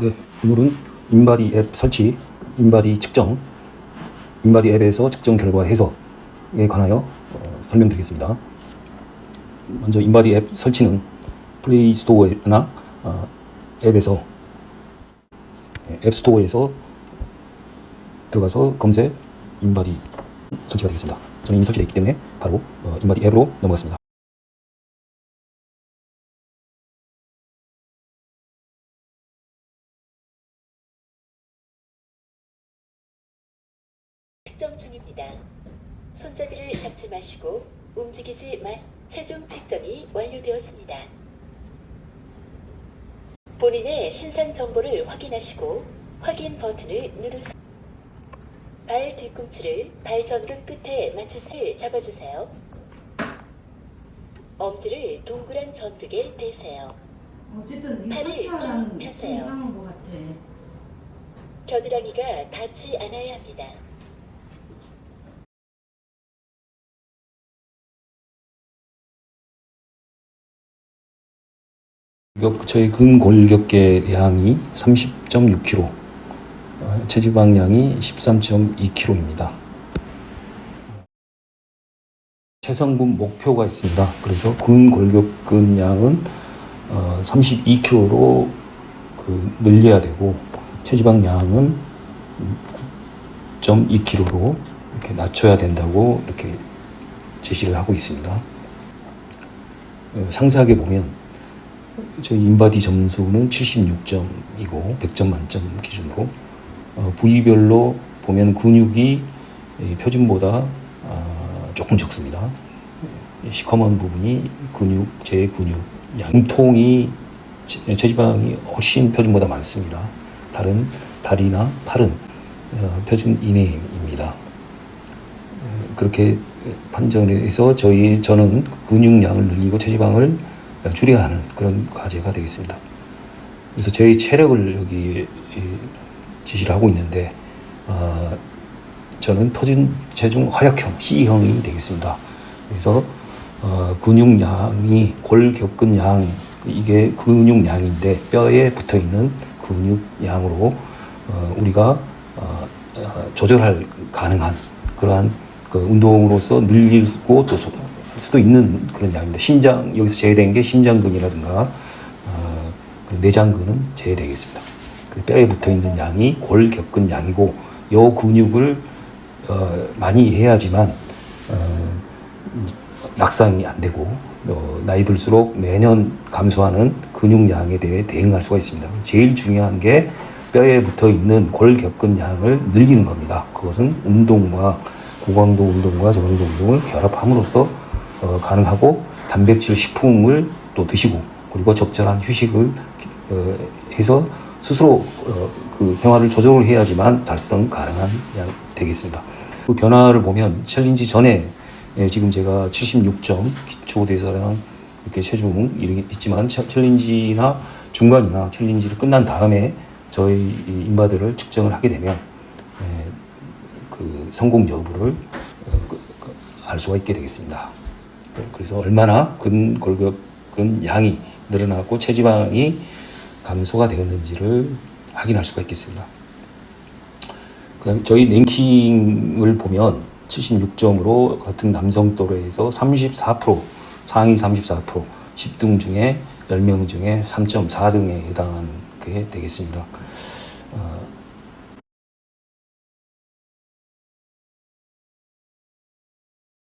네, 오늘은 인바디 앱 설치, 인바디 측정, 인바디 앱에서 측정 결과 해석에 관하여 어, 설명드리겠습니다. 먼저 인바디 앱 설치는 플레이 스토어나 어, 앱에서 네, 앱 스토어에서 들어가서 검색 인바디 설치가 되겠습니다. 저는 이미 설치되어 있기 때문에 바로 어, 인바디 앱으로 넘어갔습니다. 측정 중입니다. 손잡이를 잡지 마시고 움직이지 마. 최종 측정이 완료되었습니다. 본인의 신상 정보를 확인하시고 확인 버튼을 누르세요. 발 뒤꿈치를 발 전극 끝에 맞추세요. 잡아주세요. 엄지를 동그란 전극에 대세요. 어쨌든 이 팔을 좀좀 펴세요. 이상한 것 같아. 겨드랑이가 닿지 않아야 합니다. 저희 근골격계량이 30.6kg, 어, 체지방량이 13.2kg입니다. 체성분 목표가 있습니다. 그래서 근골격근량은 어, 32kg로 그 늘려야 되고 체지방량은 9.2kg로 이렇게 낮춰야 된다고 이렇게 제시를 하고 있습니다. 어, 상세하게 보면 저희 인바디 점수는 76점이고 100점 만점 기준으로 어, 부위별로 보면 근육이 이 표준보다 아, 조금 적습니다. 이 시커먼 부분이 근육, 제 근육, 양통이 체- 체지방이 훨씬 표준보다 많습니다. 다른 다리나 팔은 어, 표준 이내입니다. 어, 그렇게 판정해서 저희 저는 근육량을 늘리고 체지방을 줄여야 하는 그런 과제가 되겠습니다. 그래서 저희 체력을 여기 이, 지시를 하고 있는데 어, 저는 표준 체중 허약형 C형이 되겠습니다. 그래서 어, 근육량이 골격근량 이게 근육량인데 뼈에 붙어 있는 근육량으로 어, 우리가 어, 어, 조절할 가능한 그러한 그 운동으로서 늘리고 또 소- 수도 있는 그런 양입니다. 심장 여기서 제외된 게 심장근이라든가 어, 내장근은 제외되겠습니다. 그 뼈에 붙어 있는 양이 골격근 양이고 요 근육을 어, 많이 해야지만 어, 낙상이 안 되고 어, 나이 들수록 매년 감소하는 근육량에 대해 대응할 수가 있습니다. 제일 중요한 게 뼈에 붙어 있는 골격근 양을 늘리는 겁니다. 그것은 운동과 고강도 운동과 저강도 운동을 결합함으로써 어, 가능하고 단백질 식품을 또 드시고 그리고 적절한 휴식을 어, 해서 스스로 어, 그 생활을 조절을 해야지만 달성 가능한 양 되겠습니다. 그 변화를 보면 챌린지 전에 예, 지금 제가 76점 기초 대사량 이렇게 체중 있지만 챌- 챌린지나 중간이나 챌린지를 끝난 다음에 저희 이 인바디를 측정을 하게 되면 예, 그 성공 여부를 어, 그- 그알 수가 있게 되겠습니다. 그래서 얼마나 근골격근 양이 늘어나고 체지방이 감소가 되었는지를 확인할 수가 있겠습니다. 그다음 저희 랭킹을 보면 76점으로 같은 남성 또래에서 34% 상위 34% 10등 중에 10명 중에 3.4등에 해당하는 게 되겠습니다.